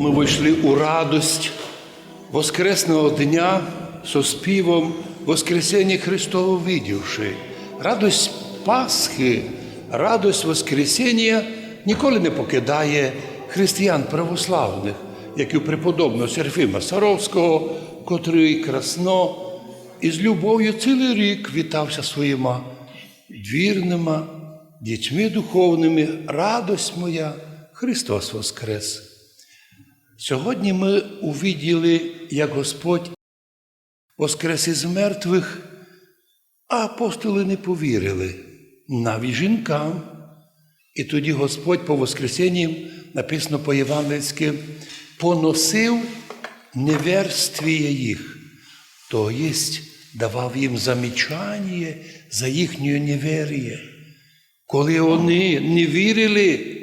ми вийшли у радость Воскресного дня со співом Воскресення Христово видівши. Радость Пасхи, радость Воскресіння ніколи не покидає християн православних, як і преподобного Серафима Саровського, котрий красно і з любов'ю цілий рік вітався своїми двірними, дітьми духовними. Радость моя, Христос Воскрес! Сьогодні ми увиділи, як Господь воскрес із мертвих, а апостоли не повірили, навіть жінкам. І тоді Господь по Воскресенні, написано по-євангельськи, поносив неверствіє їх, то єсть давав їм замічання за їхньою неверіє. Коли вони не вірили,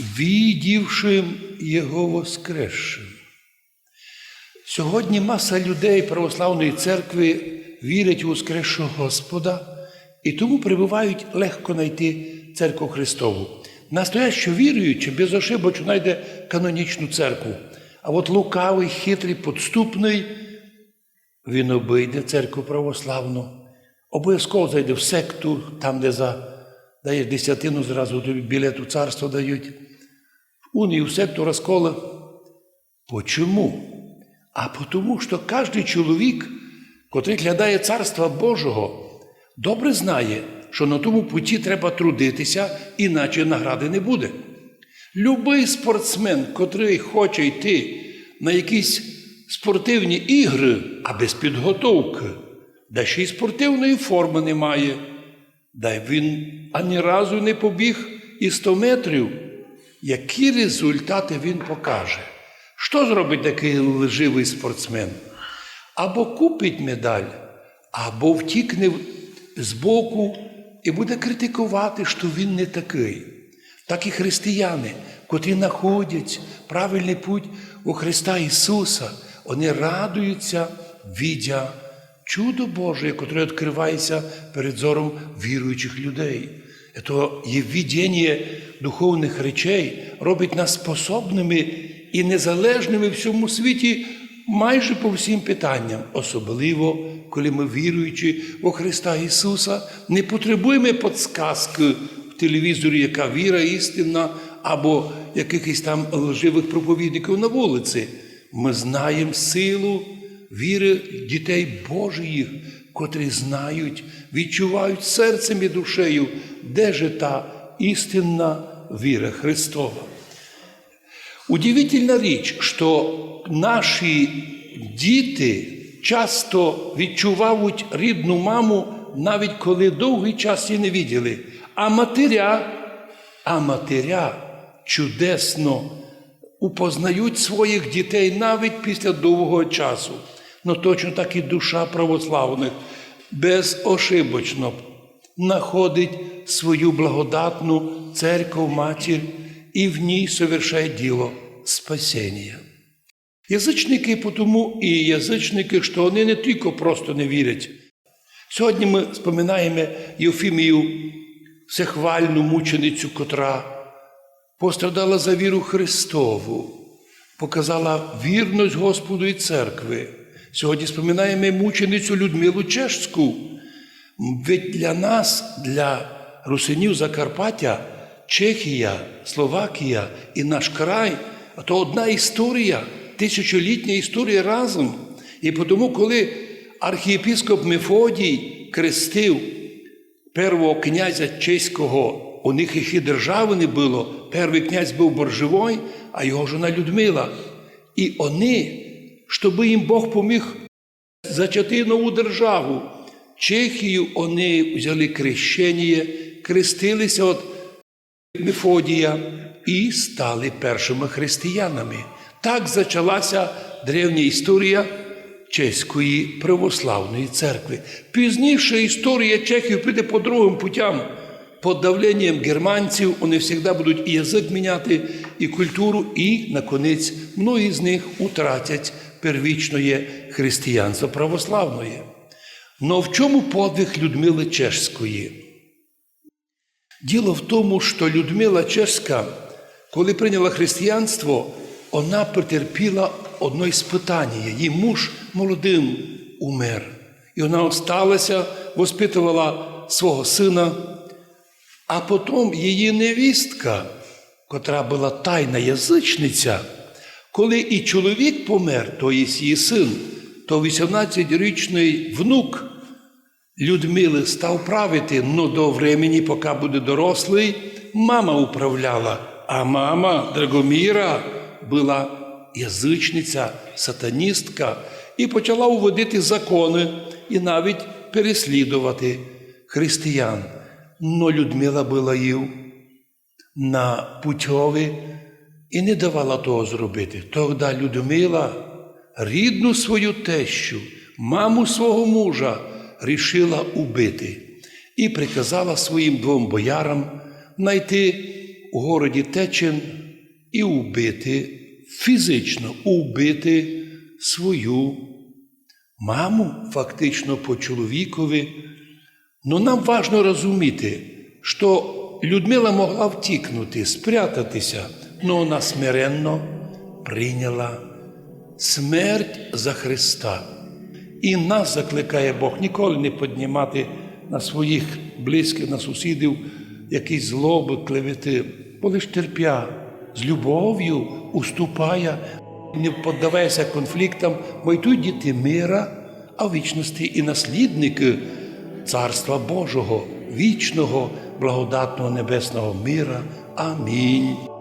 відівшим Його Воскресшим. Сьогодні маса людей Православної церкви вірять у Воскресшого Господа і тому прибувають легко знайти церкву Христову. Настоящо віруючи, безошибочно знайде канонічну церкву. А от лукавий, хитрий, підступний, він обійде церкву православну, обов'язково зайде в секту, там, де за даєш десятину, зразу тобі білет у царство дають. В секту розкола. Почому? А тому, що кожен чоловік, котрий глядає Царства Божого, добре знає, що на тому путі треба трудитися, іначе награди не буде. Любий спортсмен, котрий хоче йти на якісь спортивні ігри, а без підготовки, да ще й спортивної форми немає, да він ані разу не побіг і 100 метрів, які результати він покаже. Що зробить такий лживий спортсмен? Або купить медаль, або втікне з боку і буде критикувати, що він не такий. Так і християни, котрі знаходять правильний путь у Христа Ісуса, вони радуються, віддя чудо Боже, яке відкривається перед зором віруючих людей. Це є духовних речей, робить нас способними і незалежними в всьому світі майже по всім питанням, особливо, коли ми, віруючи у Христа Ісуса, не потребуємо підсказки в телевізорі, яка віра істинна, або якихось там лживих проповідників на вулиці. Ми знаємо силу віри дітей Божих, котрі знають, відчувають серцем і душею, де же та істинна віра Христова. Удивительна річ, що наші діти часто відчувають рідну маму, навіть коли довгий час її не виділи. А матеря, а матеря чудесно упознають своїх дітей навіть після довгого часу. Ну точно так і душа православних безошибочно знаходить свою благодатну церкву матір і в ній совершає діло спасіння. Язичники тому і язичники, що вони не тільки просто не вірять. Сьогодні ми споминаємо Євфімію, всехвальну мученицю, котра пострадала за віру Христову, показала вірність Господу і церкви. Сьогодні споминаємо мученицю Людмилу Чешську. Ведь для нас, для русинів Закарпаття, Чехія, Словакія і наш край то одна історія, тисячолітня історія разом. І тому, коли архієпископ Мефодій крестив первого князя чеського, у них їх і держави не було. Перший князь був боржевой, а його жона Людмила. І вони, щоб їм Бог поміг зачати нову державу, Чехію вони взяли крещення, крестилися від Мефодія і стали першими християнами. Так почалася древня історія Чеської православної церкви. Пізніше історія Чехів піде по другим путям. Під давленням германців вони завжди будуть і язик міняти, і культуру, і, наконець, многі з них утратять первічне християнство православне. Но в чому подвиг Людмили Чешської? Діло в тому, що Людмила Чешська, коли прийняла християнство, вона претерпіла одне іспитання. Її муж молодим умер. І вона осталася, воспитувала свого сина, а потім її невістка, котра була тайна язичниця, коли і чоловік помер, то є її син, то 18-річний внук Людмили став правити, но до времени, поки буде дорослий, мама управляла. А мама Драгоміра була язичниця, сатаністка і почала уводити закони і навіть переслідувати християн. Но Людмила була їв на путьові і не давала того зробити. Тогда Людмила рідну свою тещу, маму свого мужа, рішила убити і приказала своїм двом боярам знайти у городі Течин і убити, фізично убити свою маму, фактично по чоловікові. Но нам важно розуміти, що Людмила могла втікнути, спрятатися, але вона смиренно прийняла смерть за Христа. І нас закликає Бог ніколи не піднімати на своїх близьких, на сусідів якісь злоби, клевети, бо лиш терпя, з любов'ю уступає, не піддавайся конфліктам, бо йдуть діти мира, а вічності і наслідники Царства Божого, вічного, благодатного небесного мира. Амінь.